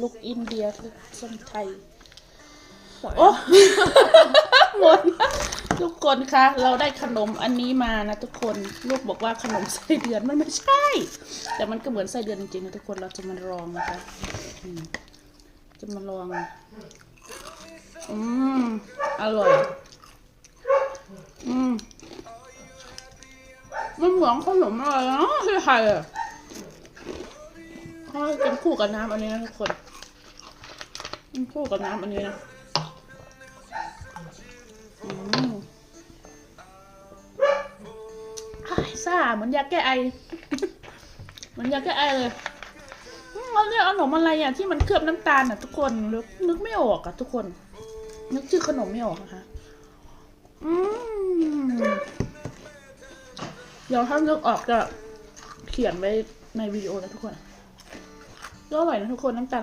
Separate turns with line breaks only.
ลูกอินเดียลูกส้มไทย
หมด
โอ้หมดทุกคนคะ เราได้ขนมอันนี้มานะทุกคน ลูกบอกว่าขนมไส้เดือนมันไม่ใช่ แต่มันก็เหมือนไส้เดือนจริงๆนะทุกคนเราจะมาลองนะคะอืมจะมาลอง อืม อร่อย อืม มันเหมือนขนมอะไรนะที่ไทยอะเขากินคู่กับน้ำอันนี้นะทุกคนกินคู่กับน้ำอันนี้นะอืมอ้ซ่าเหมือนยาแก้ไอ เหมือนยาแก้ไอเลยอืมเราเรียกขนมอะไรอะที่มันเคลือบน้ำตาลอะทุกคนนึกนึกไม่ออกอะทุกคน นึกชื่อขนมไม่ออกนะคะอืมเดี๋ยวถ้านึกออกจะเขียนไว้ในวิดีโอนะทุกคน ก็อร่อยนะทุกคนน้ำตาล